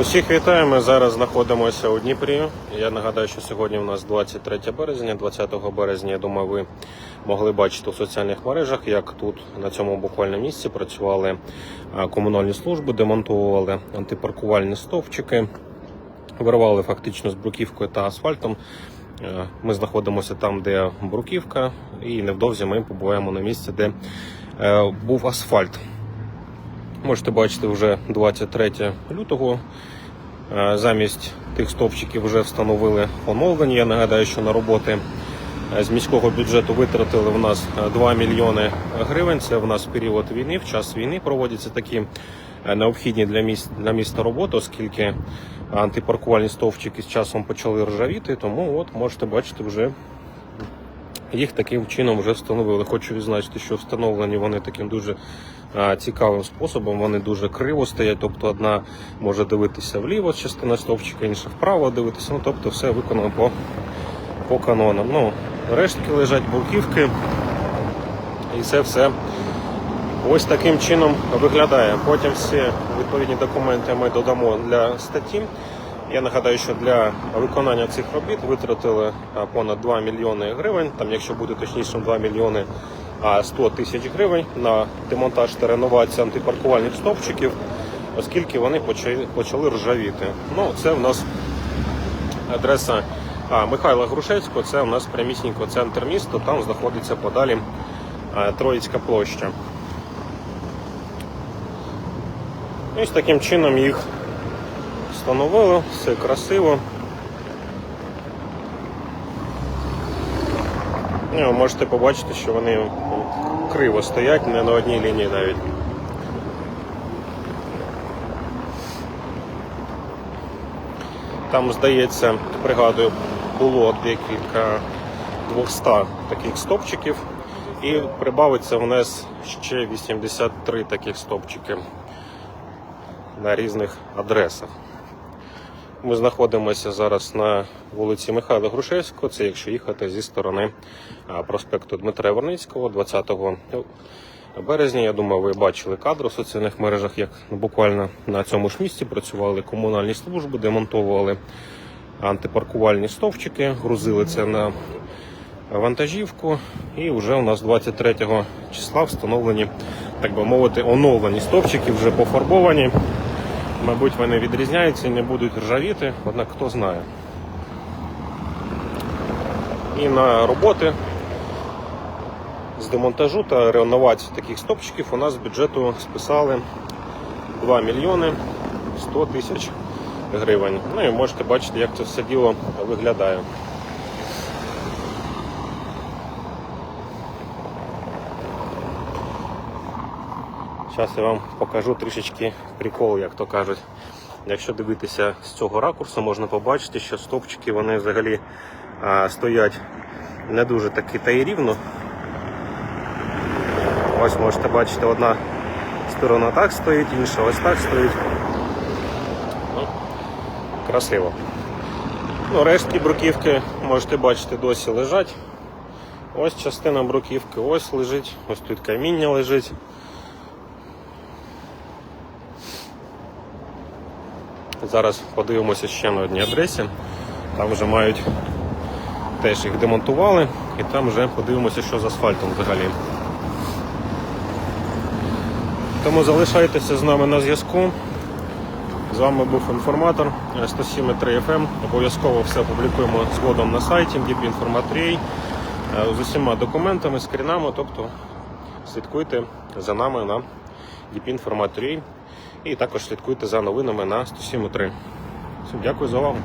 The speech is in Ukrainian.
Усіх вітаю. Ми зараз знаходимося у Дніпрі. Я нагадаю, що сьогодні у нас 23 березня. 20 березня, я думаю, ви могли бачити у соціальних мережах, як тут на цьому буквально місці працювали комунальні служби, демонтували антипаркувальні стовпчики, вирвали фактично з бруківкою та асфальтом. Е, Ми знаходимося там, де бруківка, і невдовзі ми побуваємо на місці, де е, був асфальт. Можете бачити вже 23 лютого. Е, Замість тих стовпчиків вже встановили оновлені. Я нагадаю, що на роботи е, з міського бюджету витратили в нас е, 2 мільйони гривень. Це в нас період війни. В час війни проводяться такі е, необхідні для міст для міста роботи, оскільки антипаркувальні стовпчики з часом почали ржавіти. Тому от можете бачити вже їх таким чином вже встановили. Хочу відзначити, що встановлені вони таким дуже цікавим способом. Вони дуже криво стоять. Тобто одна може дивитися вліво частина стовпчика, інша вправо дивитися. Ну тобто все виконано по, по канонам. Ну, рештки лежать бурківки. І це все ось таким чином виглядає. Потім всі відповідні документи ми додамо для статті. Я нагадаю, що для виконання цих робіт витратили понад 2 мільйони гривень. Там, якщо бути точнішим, 2 мільйони 100 тисяч гривень на демонтаж та реновацію антипаркувальних стовпчиків, оскільки вони почали, ржавіти. Ну, це в нас адреса Михайла Грушецького, це у нас прямісінько центр міста, там знаходиться подалі Троїцька площа. Ось таким чином їх встановили, все красиво. Ну, можете побачити, що вони криво стоять, не на одній лінії навіть. Там, здається, пригадую, було декілька 200 таких стопчиків, і прибавиться внес ще 83 таких стопчики на різних адресах. Ми знаходимося зараз на вулиці Михайла Грушевського. Це якщо їхати зі сторони проспекту Дмитра Верницького, 20 березня. Я думаю, ви бачили кадри в соціальних мережах, як буквально на цьому ж місці працювали комунальні служби, демонтовували антипаркувальні стовпчики, грузили це на вантажівку. І вже у нас 23 числа встановлені, так би мовити, оновлені стовпчики, вже пофарбовані. Мабуть, вони відрізняються не будуть ржавіти, однак хто знає. І на роботи з демонтажу та реновації таких стопчиків у нас з бюджету списали 2 мільйони 100 тисяч гривень. Ну і можете бачити, як це все діло виглядає. Зараз я вам покажу трішечки прикол, як то кажуть. Якщо дивитися з цього ракурсу, можна побачити, що стопчики вони взагалі а, стоять не дуже таки та й рівно. Ось можете бачити, одна сторона так стоїть, інша ось так стоїть. Ну, красиво. Ну, рештки бруківки можете бачити досі лежать. Ось частина бруківки, ось лежить, ось тут каміння лежить. Зараз подивимося ще на одній адресі. Там вже мають теж їх демонтували, і там вже подивимося, що з асфальтом взагалі. Тому залишайтеся з нами на зв'язку. З вами був інформатор 107.3 FM. Обов'язково все публікуємо згодом на сайті dpinformat.ua з усіма документами, скрінами, тобто слідкуйте за нами на dpinformat.ua і також слідкуйте за новинами на 107.3. Всім дякую за увагу.